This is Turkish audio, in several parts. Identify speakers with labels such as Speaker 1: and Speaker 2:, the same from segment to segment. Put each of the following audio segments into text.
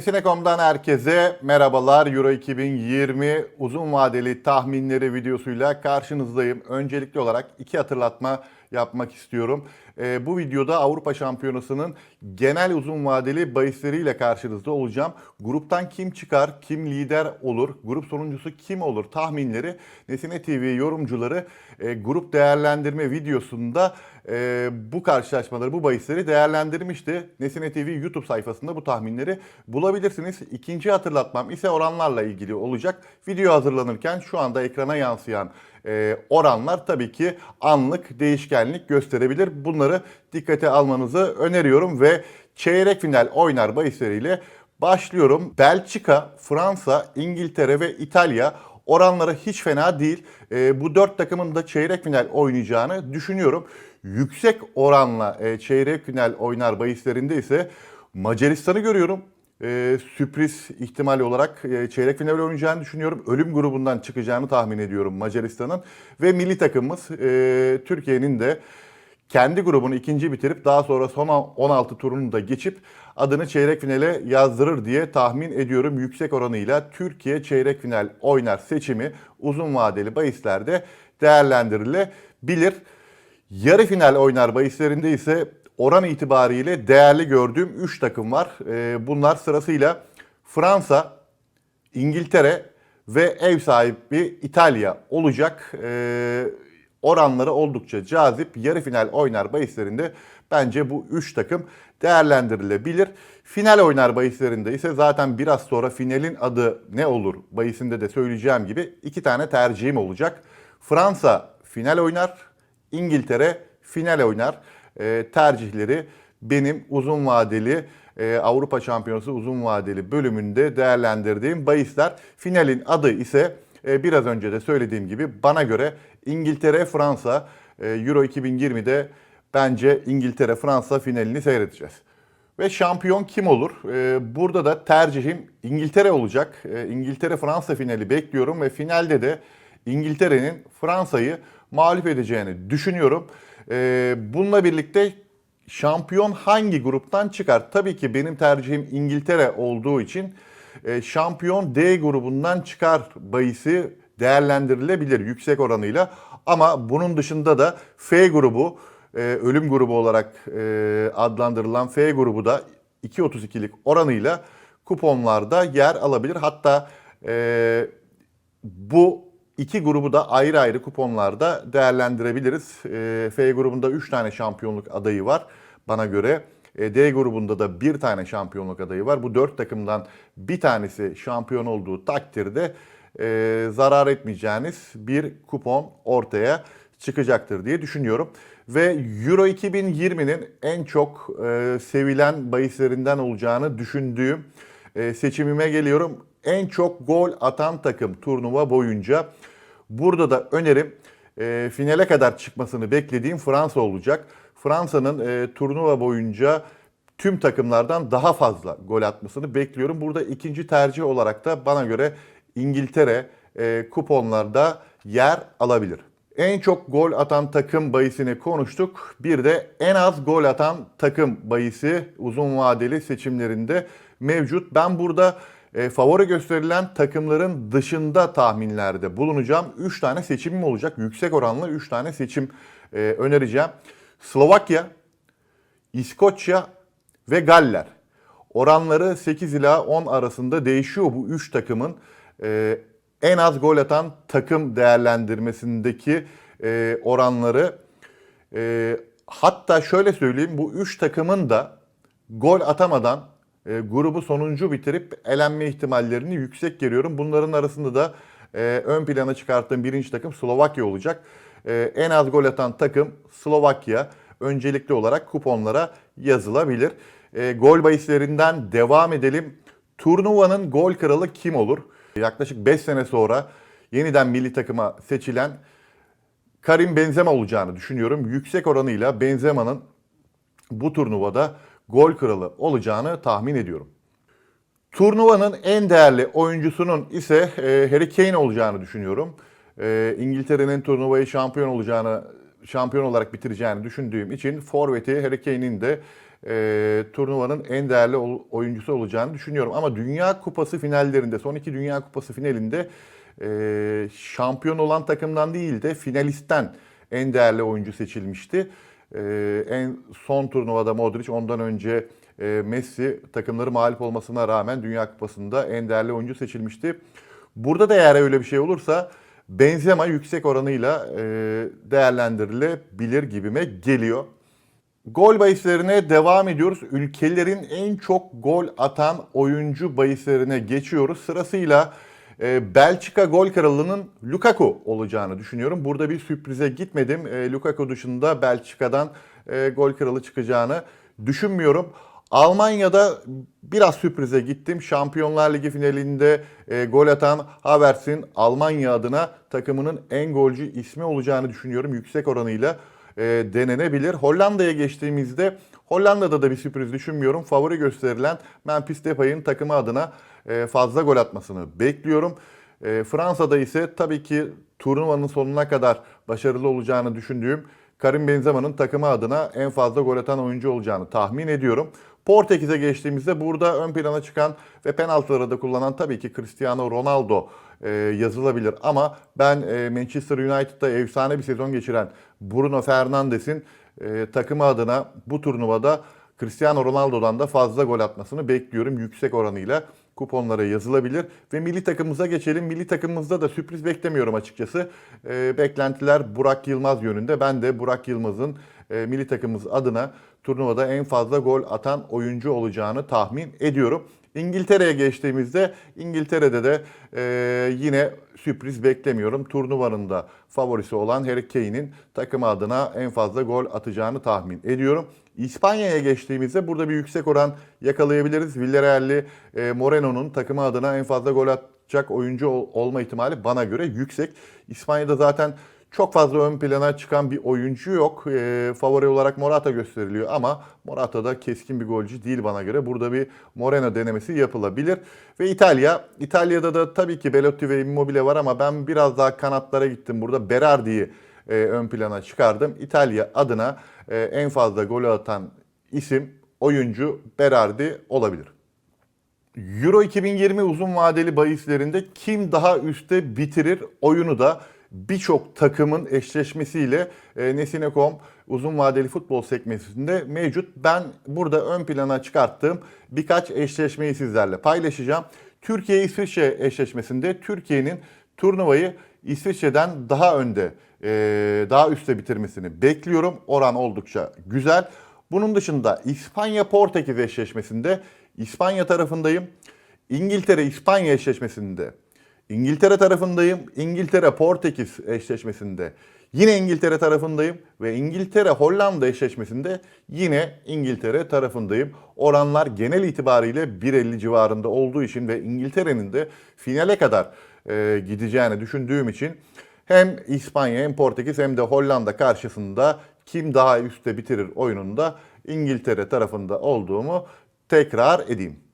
Speaker 1: Nesine.com'dan herkese merhabalar. Euro 2020 uzun vadeli tahminleri videosuyla karşınızdayım. Öncelikli olarak iki hatırlatma yapmak istiyorum. Ee, bu videoda Avrupa Şampiyonası'nın genel uzun vadeli bahisleriyle karşınızda olacağım. Gruptan kim çıkar, kim lider olur, grup sonuncusu kim olur tahminleri Nesine TV yorumcuları e, grup değerlendirme videosunda e, bu karşılaşmaları, bu bahisleri değerlendirmişti. Nesine TV YouTube sayfasında bu tahminleri bulabilirsiniz. İkinci hatırlatmam ise oranlarla ilgili olacak. Video hazırlanırken şu anda ekrana yansıyan e, oranlar tabii ki anlık değişkenlik gösterebilir. Bunları dikkate almanızı öneriyorum ve çeyrek final oynar bahisleriyle başlıyorum. Belçika, Fransa, İngiltere ve İtalya oranları hiç fena değil. E, bu dört takımın da çeyrek final oynayacağını düşünüyorum. Yüksek oranla e, çeyrek final oynar bahislerinde ise Macaristan'ı görüyorum. E, sürpriz ihtimal olarak e, çeyrek final oynayacağını düşünüyorum. Ölüm grubundan çıkacağını tahmin ediyorum Macaristan'ın. Ve milli takımımız e, Türkiye'nin de kendi grubunu ikinci bitirip daha sonra son 16 turunu da geçip adını çeyrek finale yazdırır diye tahmin ediyorum. Yüksek oranıyla Türkiye çeyrek final oynar seçimi uzun vadeli bahislerde değerlendirilebilir. Yarı final oynar bahislerinde ise oran itibariyle değerli gördüğüm 3 takım var. Ee, bunlar sırasıyla Fransa, İngiltere ve ev sahibi İtalya olacak. Ee, oranları oldukça cazip. Yarı final oynar bahislerinde bence bu 3 takım değerlendirilebilir. Final oynar bahislerinde ise zaten biraz sonra finalin adı ne olur bahisinde de söyleyeceğim gibi iki tane tercihim olacak. Fransa final oynar, İngiltere final oynar. Ee, tercihleri benim uzun vadeli e, Avrupa Şampiyonası uzun vadeli bölümünde değerlendirdiğim bahisler. Finalin adı ise e, biraz önce de söylediğim gibi bana göre İngiltere Fransa e, Euro 2020'de bence İngiltere Fransa finalini seyredeceğiz. Ve şampiyon kim olur? Ee, burada da tercihim İngiltere olacak. Ee, İngiltere Fransa finali bekliyorum ve finalde de İngiltere'nin Fransa'yı mağlup edeceğini düşünüyorum. Ee, bununla birlikte şampiyon hangi gruptan çıkar? Tabii ki benim tercihim İngiltere olduğu için e, şampiyon D grubundan çıkar bahisi değerlendirilebilir yüksek oranıyla. Ama bunun dışında da F grubu e, ölüm grubu olarak e, adlandırılan F grubu da 2.32'lik oranıyla kuponlarda yer alabilir. Hatta e, iki grubu da ayrı ayrı kuponlarda değerlendirebiliriz. E, F grubunda 3 tane şampiyonluk adayı var bana göre. E, D grubunda da bir tane şampiyonluk adayı var. Bu dört takımdan bir tanesi şampiyon olduğu takdirde e, zarar etmeyeceğiniz bir kupon ortaya çıkacaktır diye düşünüyorum. Ve Euro 2020'nin en çok e, sevilen bahislerinden olacağını düşündüğüm e, seçimime geliyorum. En çok gol atan takım turnuva boyunca. Burada da önerim e, finale kadar çıkmasını beklediğim Fransa olacak. Fransa'nın e, turnuva boyunca tüm takımlardan daha fazla gol atmasını bekliyorum. Burada ikinci tercih olarak da bana göre İngiltere e, kuponlarda yer alabilir. En çok gol atan takım bayisini konuştuk. Bir de en az gol atan takım bayisi uzun vadeli seçimlerinde mevcut. Ben burada e, favori gösterilen takımların dışında tahminlerde bulunacağım. 3 tane seçimim olacak. Yüksek oranlı 3 tane seçim e, önereceğim. Slovakya, İskoçya ve Galler. Oranları 8 ila 10 arasında değişiyor bu 3 takımın. E, en az gol atan takım değerlendirmesindeki e, oranları. E, hatta şöyle söyleyeyim bu 3 takımın da gol atamadan e, grubu sonuncu bitirip elenme ihtimallerini yüksek görüyorum. Bunların arasında da e, ön plana çıkarttığım birinci takım Slovakya olacak. E, en az gol atan takım Slovakya öncelikli olarak kuponlara yazılabilir. E, gol bahislerinden devam edelim. Turnuvanın gol kralı kim olur? Yaklaşık 5 sene sonra yeniden milli takıma seçilen Karim Benzema olacağını düşünüyorum. Yüksek oranıyla Benzema'nın bu turnuvada gol kralı olacağını tahmin ediyorum. Turnuvanın en değerli oyuncusunun ise e, Harry Kane olacağını düşünüyorum. E, İngiltere'nin turnuvayı şampiyon olacağını, şampiyon olarak bitireceğini düşündüğüm için forveti Harry Kane'in de e, turnuvanın en değerli oyuncusu olacağını düşünüyorum. Ama Dünya Kupası finallerinde, son iki Dünya Kupası finalinde şampiyon olan takımdan değil de finalistten en değerli oyuncu seçilmişti. E, en son turnuvada Modric, ondan önce e, Messi takımları mağlup olmasına rağmen Dünya Kupası'nda en değerli oyuncu seçilmişti. Burada da eğer öyle bir şey olursa Benzema yüksek oranıyla e, değerlendirilebilir gibime geliyor. Gol bahislerine devam ediyoruz. Ülkelerin en çok gol atan oyuncu bahislerine geçiyoruz. Sırasıyla e, Belçika gol kralının Lukaku olacağını düşünüyorum. Burada bir sürprize gitmedim. E, Lukaku dışında Belçika'dan e, gol kralı çıkacağını düşünmüyorum. Almanya'da biraz sürprize gittim. Şampiyonlar Ligi finalinde e, gol atan Havertz'in Almanya adına takımının en golcü ismi olacağını düşünüyorum. Yüksek oranıyla e, denenebilir. Hollanda'ya geçtiğimizde Hollanda'da da bir sürpriz düşünmüyorum. Favori gösterilen Memphis Depay'ın takımı adına e, fazla gol atmasını bekliyorum. E, Fransa'da ise tabii ki turnuvanın sonuna kadar başarılı olacağını düşündüğüm Karim Benzema'nın takımı adına en fazla gol atan oyuncu olacağını tahmin ediyorum. Portekiz'e geçtiğimizde burada ön plana çıkan ve penaltıları da kullanan tabii ki Cristiano Ronaldo e, yazılabilir. Ama ben Manchester United'da efsane bir sezon geçiren Bruno Fernandes'in e, takımı adına bu turnuvada Cristiano Ronaldo'dan da fazla gol atmasını bekliyorum yüksek oranıyla kuponlara yazılabilir. Ve milli takımımıza geçelim. Milli takımımızda da sürpriz beklemiyorum açıkçası. E, beklentiler Burak Yılmaz yönünde. Ben de Burak Yılmaz'ın e, milli takımımız adına turnuvada en fazla gol atan oyuncu olacağını tahmin ediyorum. İngiltere'ye geçtiğimizde İngiltere'de de e, yine sürpriz beklemiyorum. Turnuvanın da favorisi olan Harry Kane'in takımı adına en fazla gol atacağını tahmin ediyorum. İspanya'ya geçtiğimizde burada bir yüksek oran yakalayabiliriz. Villarreal'li e, Moreno'nun takımı adına en fazla gol atacak oyuncu ol- olma ihtimali bana göre yüksek. İspanya'da zaten çok fazla ön plana çıkan bir oyuncu yok. E, favori olarak Morata gösteriliyor ama Morata da keskin bir golcü değil bana göre. Burada bir Moreno denemesi yapılabilir. Ve İtalya. İtalya'da da tabii ki Belotti ve Immobile var ama ben biraz daha kanatlara gittim. Burada Berardi'yi e, ön plana çıkardım. İtalya adına e, en fazla gol atan isim oyuncu Berardi olabilir. Euro 2020 uzun vadeli bahislerinde kim daha üstte bitirir oyunu da birçok takımın eşleşmesiyle e, Nesine.com uzun vadeli futbol sekmesinde mevcut. Ben burada ön plana çıkarttığım birkaç eşleşmeyi sizlerle paylaşacağım. Türkiye-İsviçre eşleşmesinde Türkiye'nin turnuvayı İsviçre'den daha önde, e, daha üstte bitirmesini bekliyorum. Oran oldukça güzel. Bunun dışında İspanya-Portekiz eşleşmesinde İspanya tarafındayım. İngiltere-İspanya eşleşmesinde İngiltere tarafındayım. İngiltere-Portekiz eşleşmesinde yine İngiltere tarafındayım. Ve İngiltere-Hollanda eşleşmesinde yine İngiltere tarafındayım. Oranlar genel itibariyle 1.50 civarında olduğu için ve İngiltere'nin de finale kadar e, gideceğini düşündüğüm için hem İspanya hem Portekiz hem de Hollanda karşısında kim daha üstte bitirir oyununda İngiltere tarafında olduğumu tekrar edeyim.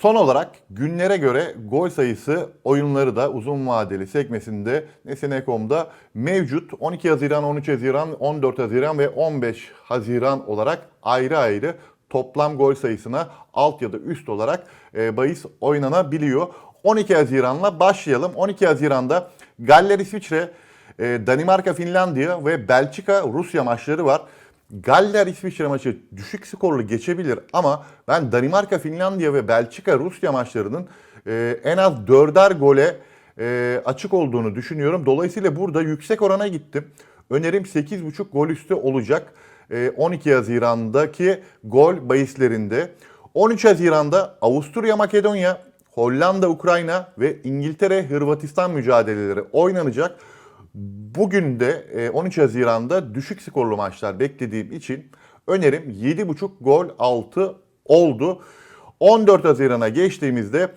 Speaker 1: Son olarak günlere göre gol sayısı oyunları da uzun vadeli sekmesinde Nesine.com'da mevcut 12 Haziran, 13 Haziran, 14 Haziran ve 15 Haziran olarak ayrı ayrı toplam gol sayısına alt ya da üst olarak e, bahis oynanabiliyor. 12 Haziran'la başlayalım. 12 Haziran'da Galler İsviçre, e, Danimarka Finlandiya ve Belçika Rusya maçları var. Galler İsviçre maçı düşük skorlu geçebilir ama ben Danimarka Finlandiya ve Belçika Rusya maçlarının e, en az dörder gole e, açık olduğunu düşünüyorum. Dolayısıyla burada yüksek orana gittim. Önerim 8.5 gol üstü olacak. E, 12 Haziran'daki gol bahislerinde. 13 Haziran'da Avusturya Makedonya, Hollanda Ukrayna ve İngiltere Hırvatistan mücadeleleri oynanacak. Bugün de e, 13 Haziran'da düşük skorlu maçlar beklediğim için önerim 7.5 gol altı oldu. 14 Haziran'a geçtiğimizde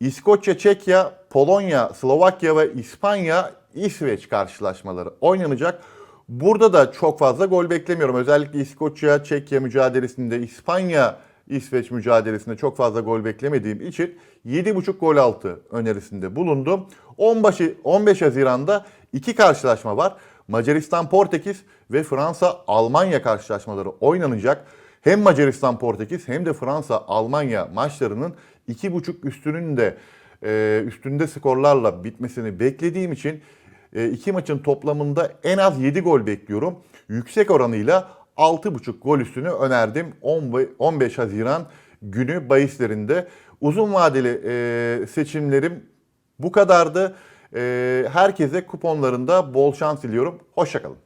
Speaker 1: İskoçya, Çekya, Polonya, Slovakya ve İspanya, İsveç karşılaşmaları oynanacak. Burada da çok fazla gol beklemiyorum. Özellikle İskoçya, Çekya mücadelesinde, İspanya, İsveç mücadelesinde çok fazla gol beklemediğim için 7.5 gol altı önerisinde bulundum. 15, 15 Haziran'da iki karşılaşma var. Macaristan, Portekiz ve Fransa, Almanya karşılaşmaları oynanacak. hem Macaristan Portekiz hem de Fransa Almanya maçlarının 2.5 üstünün de e, üstünde skorlarla bitmesini beklediğim için e, iki maçın toplamında en az 7 gol bekliyorum. Yüksek oranıyla 6.5 gol üstünü önerdim 10 ve- 15 Haziran günü bahislerinde. Uzun vadeli e, seçimlerim bu kadardı. E, herkese kuponlarında bol şans diliyorum. Hoşçakalın.